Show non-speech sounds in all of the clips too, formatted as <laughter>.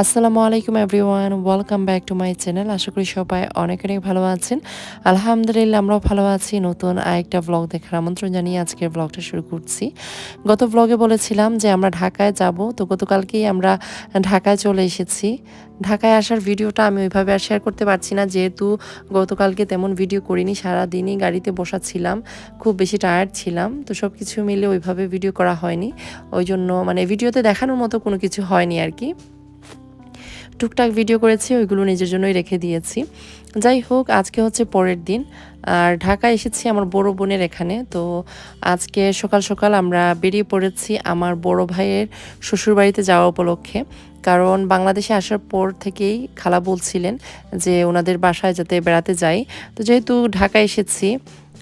আসসালামু আলাইকুম everyone, welcome back to my channel. আশা করি সবাই অনেক অনেক ভালো আছেন। আলহামদুলিল্লাহ, আমরাও ভালো আছি। নতুন আরেকটা ব্লগ দেখার আমন্ত্রণ জানিয়ে আজকের ব্লগটা শুরু করছি। গত ব্লগে বলেছিলাম যে, আমরা ঢাকায় যাব। তো গতকালকেই আমরা ঢাকায় চলে এসেছি। ঢাকায় আসার ভিডিওটা আমি ওইভাবে আর শেয়ার করতে পারছি না। যেহেতু গতকালকে তেমন ভিডিও করিনি, সারাদিনই গাড়িতে বসা ছিলাম। খুব বেশি টায়ার্ড ছিলাম। তো সব কিছু মিলে ওইভাবে ভিডিও করা হয়নি। ওই জন্য মানে ভিডিওতে দেখানোর মতো কোনো কিছু হয়নি আর কি। টুকটাক ভিডিও করেছি, ওইগুলো নিজের জন্যই রেখে দিয়েছি। যাই হোক, আজকে হচ্ছে পরের দিন। আর ঢাকা এসেছি আমার বড় বোনের এখানে। তো আজকে সকাল সকাল আমরা বেরিয়ে পড়েছি আমার বড় ভাইয়ের শ্বশুরবাড়িতে যাওয়া উপলক্ষে। কারণ বাংলাদেশে আসার পর থেকেই খালা বলছিলেন যে, ওনাদের বাসায় যাতে বেড়াতে যাই। তো যেহেতু ঢাকা এসেছি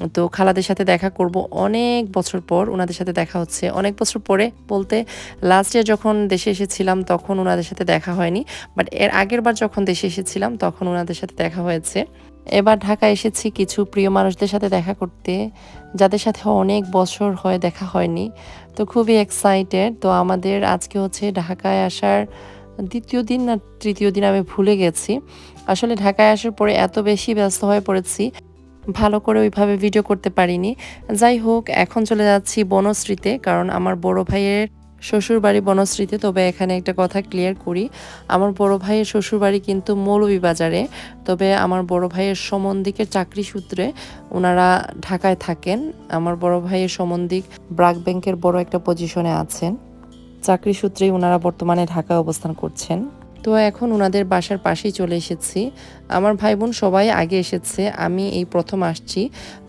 তো খালাদের সাথে দেখা করব অনেক বছর পর ওনাদের সাথে দেখা হচ্ছে। অনেক বছর পরে বলতে লাস্ট ইয়ার যখন দেশে এসেছিলাম তখন ওনাদের সাথে দেখা হয়নি বাট এর আগের বার যখন দেশে এসেছিলাম তখন ওনাদের সাথে দেখা হয়েছে। এবার ঢাকা এসেছি কিছু প্রিয় মানুষদের সাথে দেখা করতে, যাদের সাথে অনেক বছর হয়ে দেখা হয়নি। তো খুবই এক্সাইটেড তো আমাদের আজকে হচ্ছে ঢাকায় আসার দ্বিতীয় দিন না তৃতীয় দিন আমি ভুলে গেছি। আসলে ঢাকায় আসার পরে এত বেশি ব্যস্ত হয়ে পড়েছি ভালো করে ওইভাবে ভিডিও করতে পারিনি। যাই হোক, এখন চলে যাচ্ছি বনশ্রীতে, কারণ আমার বড় ভাইয়ের শ্বশুর বাড়ি বনশ্রীতে। তবে এখানে একটা কথা ক্লিয়ার করি, আমার বড় ভাইয়ের শ্বশুর বাড়ি কিন্তু মৌলভীবাজারে। তবে আমার বড় ভাইয়ের সম্বন্ধিকের চাকরি সূত্রে ওনারা ঢাকায় থাকেন। আমার বড় ভাইয়ের সম্বন্ধিক ব্রাক ব্যাংকের বড় একটা পজিশনে আছেন। চাকরি সূত্রেই ওনারা বর্তমানে ঢাকায় অবস্থান করছেন। তো এখন ওনাদের বাসার পাশেই চলে এসেছি। আমার ভাই বোন সবাই আগে এসেছে, আমি এই প্রথম আসছি।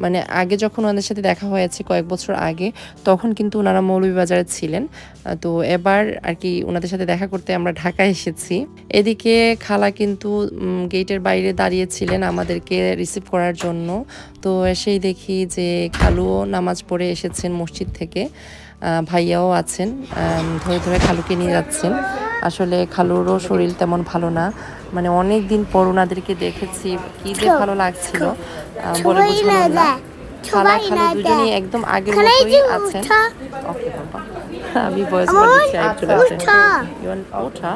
মানে আগে যখন ওনাদের সাথে দেখা হয়েছে কয়েক বছর আগে, তখন কিন্তু ওনারা মৌলভীবাজারে ছিলেন। তো এবার আর কি ওনাদের সাথে দেখা করতে আমরা ঢাকায় এসেছি। এদিকে খালা কিন্তু গেটের বাইরে দাঁড়িয়েছিলেন আমাদেরকে রিসিভ করার জন্য। তো এসেই দেখি যে খালুও নামাজ পড়ে এসেছেন মসজিদ থেকে। ভাইয়াও আছেন ধরে ধরে খালুকে নিয়ে যাচ্ছেন। আসলে খালুরও শরীর তেমন ভালো না। মানে অনেক দিন পর ওনাদেরকে দেখেছি কি যে ভালো লাগছিল। বলে বোঝানো না খালা খালু দুজনেই একদম আগের মতোই আছেন। ওকে বাবা। <laughs> আমি বয়স ওঠা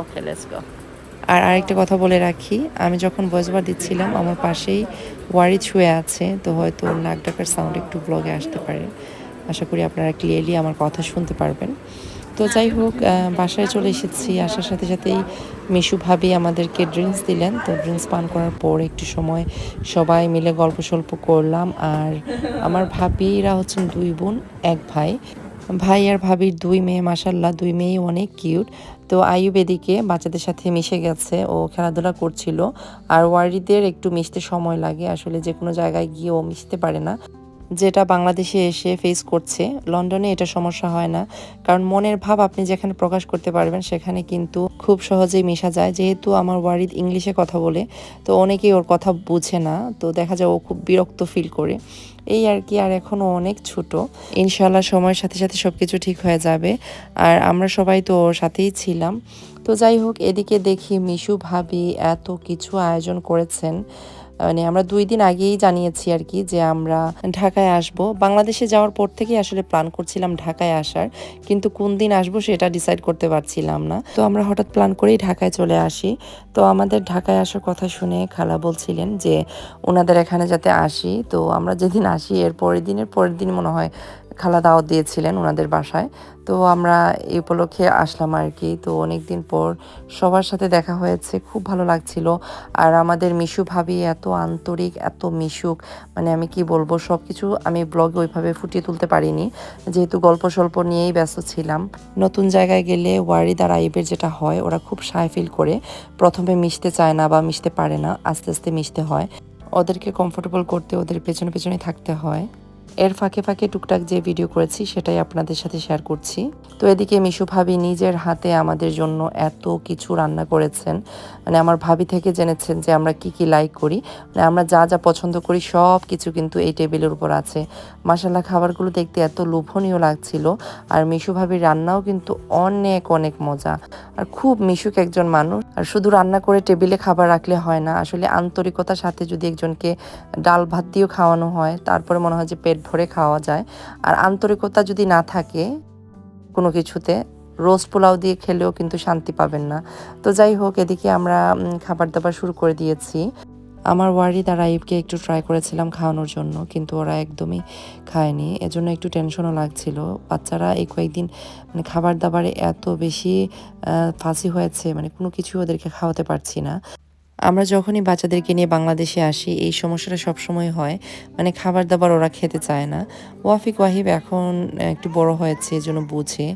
ওকে লেটস গো আর আরেকটা কথা বলে রাখি আমি যখন ভয়েস বার দিচ্ছিলাম আমার পাশেই ওয়ারি ছুঁয়ে আছে তো হয়তো নাক ডাকার সাউন্ড একটু ব্লগে আসতে পারে। আশা করি আপনারা ক্লিয়ারলি আমার কথা শুনতে পারবেন। তো যাই হোক বাসায় চলে এসেছি। আসার সাথে সাথেই মিশু ভাবি আমাদেরকে ড্রিঙ্কস দিলেন। তো ড্রিঙ্কস পান করার পর একটু সময় সবাই মিলে গল্প সল্প করলাম। আর আমার ভাবিরা হচ্ছেন দুই বোন, এক ভাই। ভাই আর ভাবির দুই মেয়ে মাসাল্লাহ দুই মেয়েই অনেক কিউট তো আয়ুব এদিকে বাচ্চাদের সাথে মিশে গেছে। ও খেলাধুলা করছিল। আর ওয়ারিদের একটু মিশতে সময় লাগে। আসলে যে কোনো জায়গায় গিয়ে ও মিশতে পারে না। যেটা বাংলাদেশে এসে ফেস করছে, লন্ডনে এটা সমস্যা হয় না। কারণ মনের ভাব আপনি যেখানে প্রকাশ করতে পারবেন, সেখানে কিন্তু খুব সহজেই মেশা যায়। যেহেতু আমার ওয়ারিদ ইংলিশে কথা বলে, তো অনেকেই ওর কথা বুঝে না, তো দেখা যায় ও খুব বিরক্ত ফিল করে। এই আর কি, আর এখনও অনেক ছোট। ইনশাল্লাহ সময়ের সাথে সাথে সব কিছু ঠিক হয়ে যাবে। আর আমরা সবাই তো ওর সাথেই ছিলাম। তো যাই হোক, এদিকে দেখি মিশু ভাবি এত কিছু আয়োজন করেছেন। মানে আমরা দুই দিন আগেই জানিয়েছি আর কি যে আমরা ঢাকায় আসব। বাংলাদেশে যাওয়ার পর থেকেই আসলে প্ল্যান করছিলাম ঢাকায় আসার, কিন্তু কোন দিন আসব সেটা ডিসাইড করতে পারছিলাম না। তো আমরা হঠাৎ প্ল্যান করেই ঢাকায় চলে আসি। তো আমাদের ঢাকায় আসার কথা শুনে খালা বলছিলেন যে, ওনাদের এখানে যাতে আসি। তো আমরা যেদিন আসি, এর পরের দিনের পরের দিন মনে হয় খালা দাওয়াত দিয়েছিলেন ওনাদের বাসায়। তো আমরা এই উপলক্ষে আসলাম আর কি। তো অনেক দিন পর সবার সাথে দেখা হয়েছে, খুব ভালো লাগছিল। আর আমাদের মিশু ভাবি এত আন্তরিক, এত মিশুক মানে আমি কি বলব সব কিছু আমি ব্লগে ওইভাবে ফুটিয়ে তুলতে পারিনি। যেহেতু গল্প স্বল্প নিয়েই ব্যস্ত ছিলাম। নতুন জায়গায় গেলে ওয়ারিদ আর আইবের যেটা হয়, ওরা খুব সায় ফিল করে। প্রথমে মিশতে চায় না বা মিশতে পারে না, আস্তে আস্তে মিশতে হয়। ওদেরকে কমফোর্টেবল করতে ওদের পেছনে পেছনে থাকতে হয়। এর ফাঁকে ফাঁকে টুকটাক যে ভিডিও করেছি, সেটাই আপনাদের সাথে শেয়ার করছি। তো এদিকে মিশু ভাবি নিজের হাতে আমাদের জন্য এত কিছু রান্না করেছেন। মানে আমার ভাবি থেকে জেনেছেন যে আমরা কি কি লাইক করি। মানে আমরা যা যা পছন্দ করি, সব কিছু কিন্তু এই টেবিলের উপর আছে। মাসাল্লাহ খাবারগুলো দেখতে এত লোভনীয় লাগছিল। আর মিশু ভাবির রান্নাও কিন্তু অনেক অনেক মজা। আর খুব মিশুক একজন মানুষ। আর শুধু রান্না করে টেবিলে খাবার রাখলে হয় না। আসলে আন্তরিকতার সাথে যদি একজনকে ডাল ভাত দিয়েও খাওয়ানো হয়, তারপরে মনে হয় যে পেট ভরে খাওয়া যায়। আর আন্তরিকতা যদি না থাকে কোনো কিছুতে রোজ পোলাও দিয়ে খেলেও কিন্তু শান্তি পাবেন না। তো যাই হোক, এদিকে আমরা খাবার দাবার শুরু করে দিয়েছি। আমার ওয়ারি আর আইবকে একটু ট্রাই করেছিলাম খাওয়ানোর জন্য, কিন্তু ওরা একদমই খায়নি। এজন্য একটু টেনশনও লাগছিল। বাচ্চারা এই কয়েকদিন মানে খাবার দাবারে এত বেশি ফাঁসি হয়েছে মানে কোনো কিছু ওদেরকে খাওয়াতে পারছি না। আমরা যখনই বাচ্চাদেরকে নিয়ে বাংলাদেশে আসি, এই সমস্যাটা সবসময় হয়। মানে খাবার দাবার ওরা খেতে চায় না। ওয়াফিক ওয়াহিব এখন একটু বড় হয়েছে এজন্য বুঝে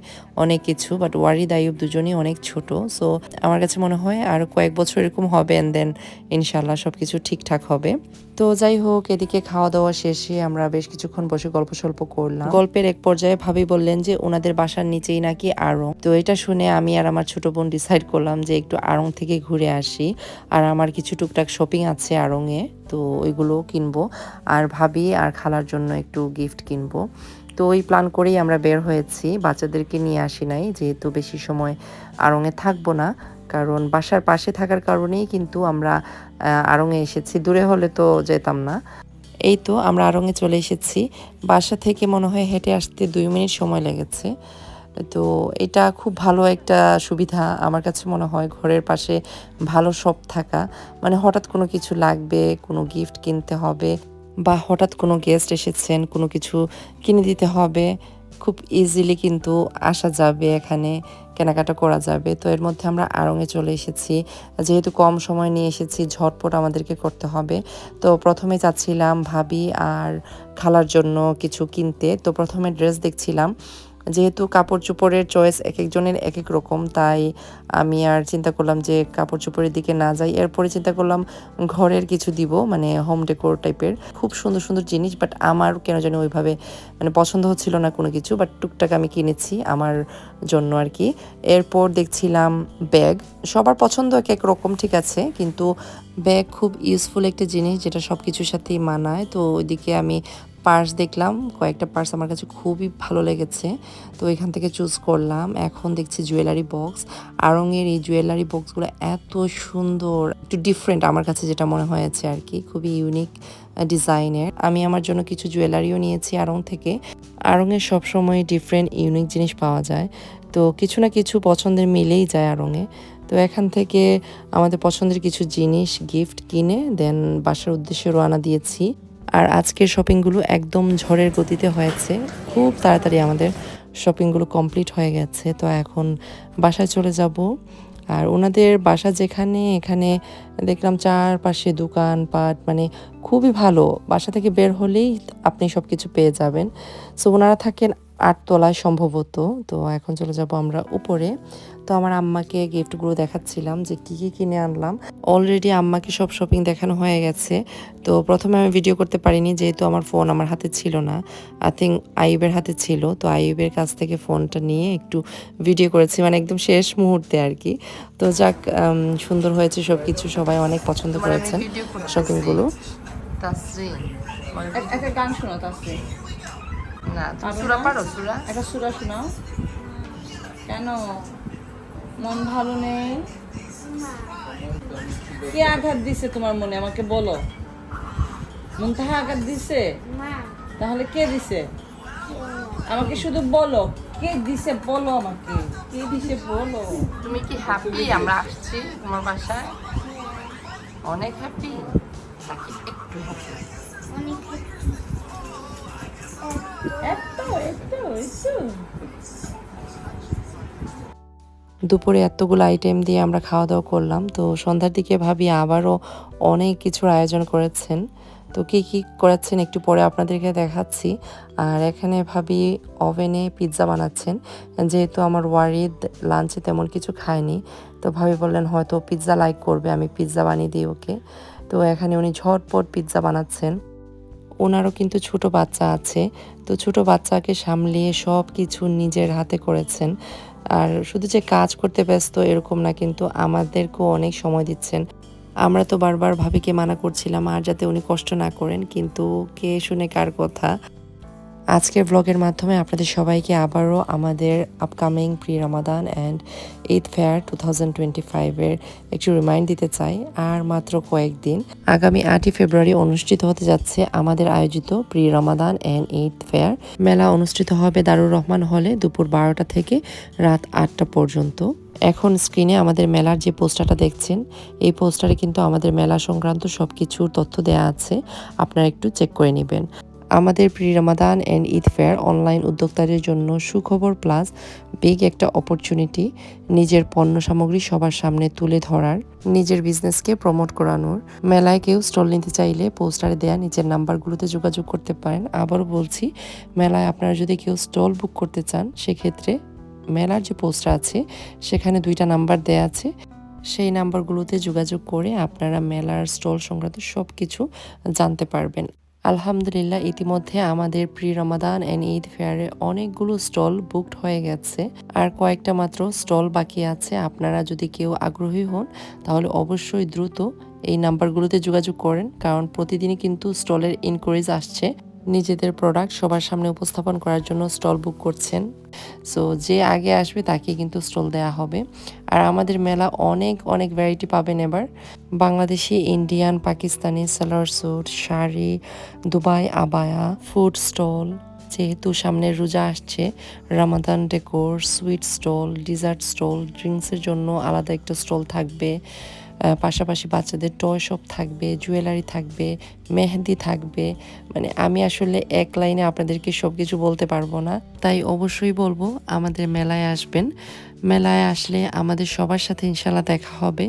অনেক কিছু বাট ওয়ারিদ আইব দুজনই অনেক ছোট। সো আমার কাছে মনে হয় আর কয়েক বছর এরকম হবে অ্যান্ড দেন ইনশাল্লাহ সব কিছু ঠিকঠাক হবে। তো যাই হোক, এদিকে খাওয়া দাওয়া শেষে আমরা বেশ কিছুক্ষণ বসে গল্প সল্প করলাম। গল্পের এক পর্যায়ে ভাবি বললেন যে, ওনাদের বাসার নিচেই নাকি আড়ং তো এটা শুনে আমি আর আমার ছোট বোন ডিসাইড করলাম যে, একটু আড়ং থেকে ঘুরে আসি। আর আমার কিছু টুকটাক শপিং আছে আড়ংয়ে তো ওইগুলো কিনবো। আর ভাবি আর খালার জন্য একটু গিফট কিনবো। তো ওই প্ল্যান করেই আমরা বের হয়েছি। বাচ্চাদেরকে নিয়ে আসি নাই, যেহেতু বেশি সময় আড়ংয়ে থাকব না। কারণ বাসার পাশে থাকার কারণেই কিন্তু আমরা আড়ংয়ে এসেছি। দূরে হলে তো যেতাম না। এই তো আমরা আড়ংয়ে চলে এসেছি। বাসা থেকে মনে হয় হেঁটে আসতে দুই মিনিট সময় লেগেছে। তো এটা খুব ভালো একটা সুবিধা আমার কাছে মনে হয় ঘরের পাশে ভালো শপ থাকা। মানে হঠাৎ কোনো কিছু লাগবে, কোনো গিফট কিনতে হবে বা হঠাৎ কোনো গেস্ট এসেছেন, কোনো কিছু কিনে দিতে হবে, খুব ইজিলি কিন্তু আসা যাবে এখানে, কেনাকাটা করা যাবে। তো এর মধ্যে আমরা আড়ংয়ে চলে এসেছি। যেহেতু কম সময় নিয়ে এসেছি, ঝটপট আমাদেরকে করতে হবে। তো প্রথমে চাচ্ছিলাম ভাবি আর খালার জন্য কিছু কিনতে। তো প্রথমে ড্রেস দেখছিলাম। যেহেতু কাপড় চোপড়ের চয়েস এক একজনের এক এক রকম তাই আমি আর চিন্তা করলাম যে কাপড় চোপড়ের দিকে না যাই। এরপরে চিন্তা করলাম ঘরের কিছু দিব মানে হোম ডেকোর টাইপের খুব সুন্দর সুন্দর জিনিস বাট আমার কেন জানি ওইভাবে মানে পছন্দ হচ্ছিল না কোনো কিছু বাট টুকটাক আমি কিনেছি আমার জন্য আর কি। এরপর দেখছিলাম ব্যাগ সবার পছন্দ এক এক রকম, ঠিক আছে, কিন্তু ব্যাগ খুব ইউজফুল একটা জিনিস যেটা সব কিছুর সাথেই মানায়। তো ওইদিকে আমি পার্স দেখলাম, কয়েকটা পার্স আমার কাছে খুবই ভালো লেগেছে। তো এখান থেকে চুজ করলাম। এখন দেখছি জুয়েলারি বক্স। আড়ংয়ের এই জুয়েলারি বক্সগুলো এত সুন্দর, একটু ডিফারেন্ট আমার কাছে যেটা মনে হয়েছে আর কি। খুবই ইউনিক ডিজাইনের আমি আমার জন্য কিছু জুয়েলারিও নিয়েছি আড়ং থেকে। আড়ংয়ে সবসময় ডিফারেন্ট ইউনিক জিনিস পাওয়া যায়। তো কিছু না কিছু পছন্দের মিলেই যায় আড়ংয়ে তো এখান থেকে আমাদের পছন্দের কিছু জিনিস গিফট কিনে দেন বাসার উদ্দেশ্যে রওনা দিয়েছি। আর আজকের শপিংগুলো একদম ঝড়ের গতিতে হয়েছে। খুব তাড়াতাড়ি আমাদের শপিংগুলো কমপ্লিট হয়ে গেছে। তো এখন বাসায় চলে যাব। আর ওনাদের বাসা যেখানে, এখানে দেখলাম চারপাশে দোকানপাট মানে খুবই ভালো। বাসা থেকে বের হলেই আপনি সব কিছু পেয়ে যাবেন। সো ওনারা থাকেন আটতলায় সম্ভবত। তো এখন চলে যাব আমরা উপরে। তো আমার আম্মাকে গিফটগুলো দেখাচ্ছিলাম যে কী কী কিনে আনলাম। অলরেডি আম্মাকে সব শপিং দেখানো হয়ে গেছে। তো প্রথমে আমি ভিডিও করতে পারিনি যেহেতু আমার ফোন আমার হাতে ছিল না। আই থিঙ্ক আইবের হাতে ছিল। তো আইবের কাছ থেকে ফোনটা নিয়ে একটু ভিডিও করেছি। মানে একদম শেষ মুহূর্তে আর কি। তো যাক সুন্দর হয়েছে সব কিছু সবাই অনেক পছন্দ করেছেন শপিংগুলো গান শোনো না তুমি সূরা পারো, একটা সুরা শোনাও। কেন? মন ভালো নেই? কে আঘাত দিছে তোমার মনে? আমাকে বলো। মন তাহা আঘাত দিছে? তাহলে কে দিছে? আমাকে শুধু বলো। কে দিছে? বলো আমাকে। কে দিছে? বলো। তুমি কি হ্যাপি আমরা আসছি তোমার বাসায়। অনেক হ্যাপি নাকি একটু হ্যাপি এত এত দুপুরে এতগুলো আইটেম দিয়ে আমরা খাওয়া দাওয়া করলাম। তো সন্ধ্যার দিকে ভাবি আবারও অনেক কিছুর আয়োজন করেছেন। তো কী কী করেছেন একটু পরে আপনাদেরকে দেখাচ্ছি। আর এখানে ভাবি ওভেনে পিৎজা বানাচ্ছেন। যেহেতু আমার ওয়ারিদ লাঞ্চে তেমন কিছু খায়নি। তো ভাবি বললেন, হয়তো পিৎজা লাইক করবে, আমি পিৎজা বানিয়ে দিই ওকে। তো এখানে উনি ঝটপট পিৎজা বানাচ্ছেন। ওনারও কিন্তু ছোট বাচ্চা আছে। তো ছোট বাচ্চাকে সামলিয়ে সব কিছু নিজের হাতে করেছেন। আর শুধু যে কাজ করতে ব্যস্ত এরকম না, কিন্তু আমাদেরকেও অনেক সময় দিচ্ছেন। আমরা তো বারবার ভাবিকে মানা করছিলাম, আর যাতে উনি কষ্ট না করেন, কিন্তু কে শুনে কার কথা। আজকের ব্লগের মাধ্যমে আপনাদের সবাইকে আবারও আমাদের upcoming pre Ramadan and Eid fair two thousand twenty ফাইভের একটু রিমাইন্ড দিতে চাই। আর মাত্র কয়েকদিন, আগামী আটই ফেব্রুয়ারি অনুষ্ঠিত হতে যাচ্ছে আমাদের আয়োজিত pre Ramadan and Eid fair মেলা অনুষ্ঠিত হবে দারুর রহমান হলে দুপুর বারোটা থেকে রাত আটটা পর্যন্ত। এখন স্ক্রিনে আমাদের মেলার যে পোস্টারটা দেখছেন, এই পোস্টারে কিন্তু আমাদের মেলা সংক্রান্ত সব কিছুর তথ্য দেওয়া আছে। আপনারা একটু চেক করে নেবেন। আমাদের pre Ramadan and Eid fair online উদ্যোক্তাদের জন্য সুখবর প্লাস বিগ একটা অপরচুনিটি নিজের পণ্য সামগ্রী সবার সামনে তুলে ধরার, নিজের বিজনেসকে প্রমোট করানোর। মেলায় কেউ স্টল নিতে চাইলে পোস্টারে দেয়া নিচের নাম্বারগুলোতে যোগাযোগ করতে পারেন। আবারও বলছি, মেলায় আপনারা যদি কেউ স্টল বুক করতে চান, সেক্ষেত্রে মেলার যে পোস্টার আছে, সেখানে দুইটা নাম্বার দেয়া আছে। সেই নাম্বারগুলোতে যোগাযোগ করে আপনারা মেলার স্টল সংক্রান্ত সব কিছু জানতে পারবেন। আলহামদুলিল্লাহ, ইতিমধ্যে আমাদের প্রি রমাদান অ্যান্ড ঈদ ফেয়ারে অনেকগুলো স্টল বুকড হয়ে গেছে। আর কয়েকটা মাত্র স্টল বাকি আছে। আপনারা যদি কেউ আগ্রহী হন, তাহলে অবশ্যই দ্রুত এই নাম্বারগুলোতে যোগাযোগ করেন। কারণ প্রতিদিনই কিন্তু স্টলের ইনকোয়ারিজ আসছে। নিজেদের প্রোডাক্ট সবার সামনে উপস্থাপন করার জন্য স্টল বুক করছেন। সো যে আগে আসবে তাকে কিন্তু স্টল দেয়া হবে। আর আমাদের মেলা অনেক অনেক ভ্যারাইটি পাবেন এবার। Bangladeshi Indian Pakistani salwar suit sari Dubai abaya food stall যেহেতু সামনে রোজা আসছে। Ramadan decor sweet stall dessert stall ড্রিঙ্কসের জন্য আলাদা একটা স্টল থাকবে। পাশাপাশি বাচ্চাদের টয় শপ থাকবে জুয়েলারি থাকবে মেহেদি থাকবে। মানে আমি আসলে এক লাইনে আপনাদেরকে সব কিছু বলতে পারব না। তাই অবশ্যই বলব, আমাদের মেলায় আসবেন। মেলায় আসলে আমাদের সবার সাথে ইনশাল্লাহ দেখা হবে।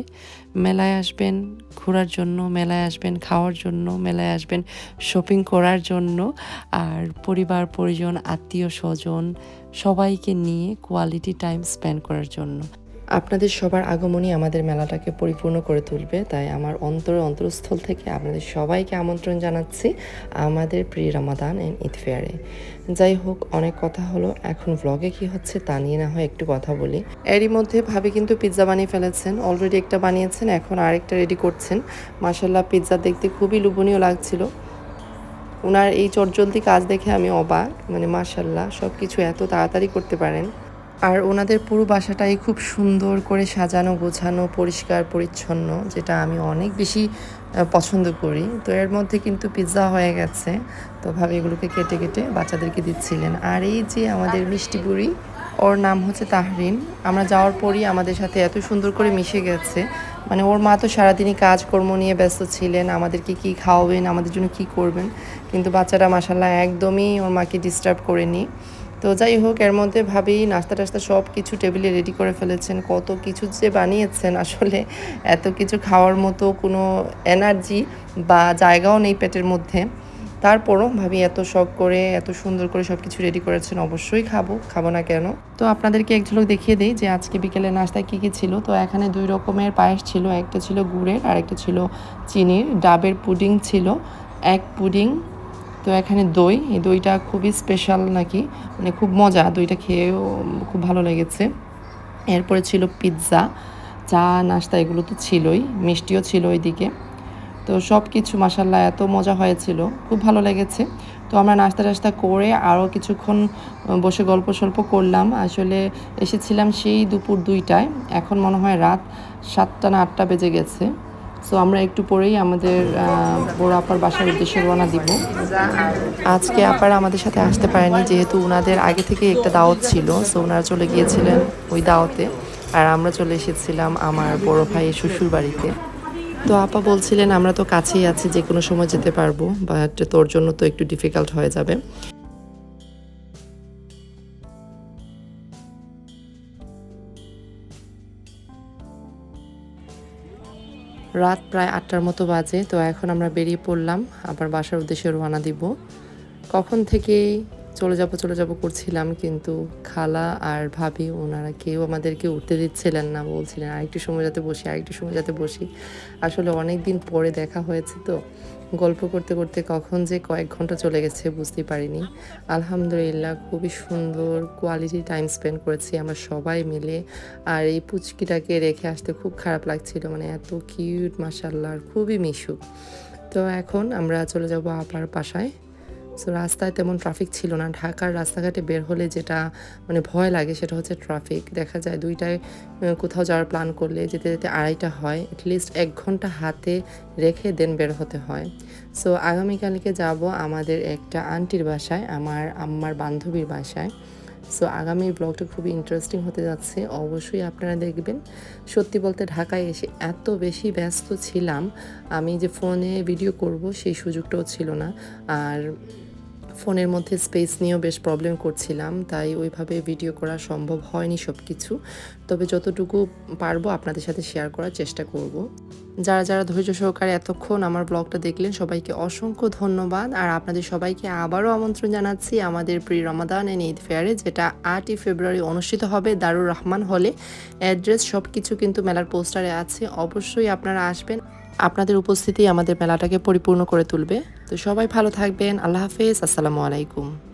মেলায় আসবেন, ঘোরার জন্য মেলায় আসবেন, খাওয়ার জন্য মেলায় আসবেন শপিং করার জন্য আর পরিবার, পরিজন, আত্মীয়, স্বজন সবাইকে নিয়ে কোয়ালিটি টাইম স্পেন্ড করার জন্য। আপনাদের সবার আগমনই আমাদের মেলাটাকে পরিপূর্ণ করে তুলবে, তাই আমার অন্তর অন্তরস্থল থেকে আপনাদের সবাইকে আমন্ত্রণ জানাচ্ছি আমাদের প্রি রমাদান অ্যান্ড ঈদ ফেয়ারে। যাই হোক, অনেক কথা হলো, এখন ব্লগে কি হচ্ছে তা নিয়ে না হয় একটু কথা বলি। এরই মধ্যে ভাবি কিন্তু পিৎজা বানিয়ে ফেলেছেন অলরেডি একটা বানিয়েছেন, এখন আরেকটা রেডি করছেন। মাসাল্লাহ পিৎজা দেখতে খুবই লোভনীয় লাগছিল। ওনার এই চটজলদি কাজ দেখে আমি অবাক মানে মার্শাল্লাহ সব কিছু এত তাড়াতাড়ি করতে পারেন। আর ওনাদের পুরো বাসাটাই খুব সুন্দর করে সাজানো গোছানো পরিষ্কার পরিচ্ছন্ন যেটা আমি অনেক বেশি পছন্দ করি। তো এর মধ্যে কিন্তু পিৎজা হয়ে গেছে। তো ভাবে এগুলোকে কেটে কেটে বাচ্চাদেরকে দিচ্ছিলেন। আর এই যে আমাদের মিষ্টি বুড়ি ওর নাম হচ্ছে তাহরিন। আমরা যাওয়ার পরই আমাদের সাথে এত সুন্দর করে মিশে গেছে। মানে ওর মা তো সারাদিনই কাজকর্ম নিয়ে ব্যস্ত ছিলেন। আমাদেরকে কি খাওয়াবেন আমাদের জন্য কি করবেন? কিন্তু বাচ্চারা মাসাল্লাহ একদমই ওর মাকে ডিস্টার্ব করেনি। তো যাই হোক, এর মধ্যে ভাবি নাস্তা টাস্তা সব কিছু টেবিলে রেডি করে ফেলেছেন। কত কিছু যে বানিয়েছেন আসলে, এত কিছু খাওয়ার মতো কোনো এনার্জি বা জায়গাও নেই পেটের মধ্যে। তারপরও ভাবি এত শখ করে, এত সুন্দর করে সব কিছু রেডি করেছেন, অবশ্যই খাব খাব না কেন? তো আপনাদেরকে এক ঝলক দেখিয়ে দিই যে আজকে বিকেলে নাস্তায় কী কী ছিল। তো এখানে দুই রকমের পায়েস ছিল, একটা ছিল গুড়ের আর একটা ছিল চিনির। ডাবের পুডিং ছিল, এক পুডিং তো এখানে দই, এই দইটা খুবই স্পেশাল নাকি? মানে খুব মজা, দইটা খেয়েও খুব ভালো লেগেছে। এরপরে ছিল পিৎজা চা, নাস্তা এগুলো তো ছিলই, মিষ্টিও ছিল ওইদিকে। তো সব কিছু মাসাল্লাহ এত মজা হয়েছিল, খুব ভালো লেগেছে। তো আমরা নাস্তা টাস্তা করে আরও কিছুক্ষণ বসে গল্প সল্প করলাম। আসলে এসেছিলাম সেই দুপুর দুইটায়, এখন মনে হয় রাত সাতটা না আটটা বেজে গেছে। সো আমরা একটু পরেই আমাদের বড় আপার বাসার উদ্দেশ্যে রওনা দিব। আজকে আপার আমাদের সাথে আসতে পারেনি, যেহেতু ওনাদের আগে থেকে একটা দাওয়াত ছিল। সো ওনারা চলে গিয়েছিলেন ওই দাওয়াতে। আর আমরা চলে এসেছিলাম আমার বড় ভাইয়ের শ্বশুর বাড়িতে। তো আপা বলছিলেন, আমরা তো কাছেই আছি যে কোনো সময় যেতে পারব বাট তোর জন্য তো একটু ডিফিকাল্ট হয়ে যাবে। রাত প্রায় আটটার মতো বাজে, তো এখন আমরা বেরিয়ে পড়লাম। আবার বাসার উদ্দেশ্যে রওনা দিব। কখন থেকেই চলে যাব চলে যাব করছিলাম, কিন্তু খালা আর ভাবি, ওনারা কেউ আমাদেরকে উঠতে দিচ্ছিলেন না, বলছিলেন, আরেকটু সময় যাতে বসি, আরেকটু সময় যাতে বসি। আসলে অনেক দিন পরে দেখা হয়েছে তো। গল্প করতে করতে কখন যে কয়েক ঘণ্টা চলে গেছে বুঝতে পারিনি। আলহামদুলিল্লাহ, খুবই সুন্দর কোয়ালিটি টাইম স্পেন্ড করেছি আমরা সবাই মিলে। আর এই পুচকিটাকে রেখে আসতে খুব খারাপ লাগছিল মানে এত কিউট মাসাল্লাহ খুবই মিশুক। তো এখন আমরা চলে যাব আপার বাসায়। সো রাস্তায় তেমন ট্রাফিক ছিল না। ঢাকার রাস্তাঘাটে বের হলে যেটা মানে ভয় লাগে সেটা হচ্ছে ট্রাফিক দেখা যায় দুইটায় কোথাও যাওয়ার প্ল্যান করলে যেতে যেতে আড়াইটা হয়। অ্যাটলিস্ট এক ঘণ্টা হাতে রেখে দেন বের হতে হয়। সো আগামীকালকে যাব আমাদের একটা আন্টির বাসায়, আমার আম্মার বান্ধবীর বাসায়। সো আগামী ব্লগটা খুবই ইন্টারেস্টিং হতে যাচ্ছে। অবশ্যই আপনারা দেখবেন। সত্যি বলতে ঢাকায় এসে এত বেশি ব্যস্ত ছিলাম। আমি যে ফোনে ভিডিও করব সেই সুযোগটাও ছিল না। আর ফোনের মধ্যে স্পেস নিয়েও বেশ প্রবলেম করছিলাম, তাই ওইভাবে ভিডিও করা সম্ভব হয়নি সব কিছু তবে যতটুকু পারব আপনাদের সাথে শেয়ার করার চেষ্টা করব। যারা যারা ধৈর্য সহকারে এতক্ষণ আমার ব্লগটা দেখলেন, সবাইকে অসংখ্য ধন্যবাদ। আর আপনাদের সবাইকে আবারও আমন্ত্রণ জানাচ্ছি আমাদের প্রি রমাদান এন্ড ঈদ ফেয়ারে যেটা আটই ফেব্রুয়ারি অনুষ্ঠিত হবে দারুর রহমান হলে অ্যাড্রেস সব কিছু কিন্তু মেলার পোস্টারে আছে, অবশ্যই আপনারা আসবেন। আপনাদের উপস্থিতি আমাদের মেলাটাকে পরিপূর্ণ করে তুলবে। তো সবাই ভালো থাকবেন। আল্লাহ হাফেজ। আসসালামু আলাইকুম।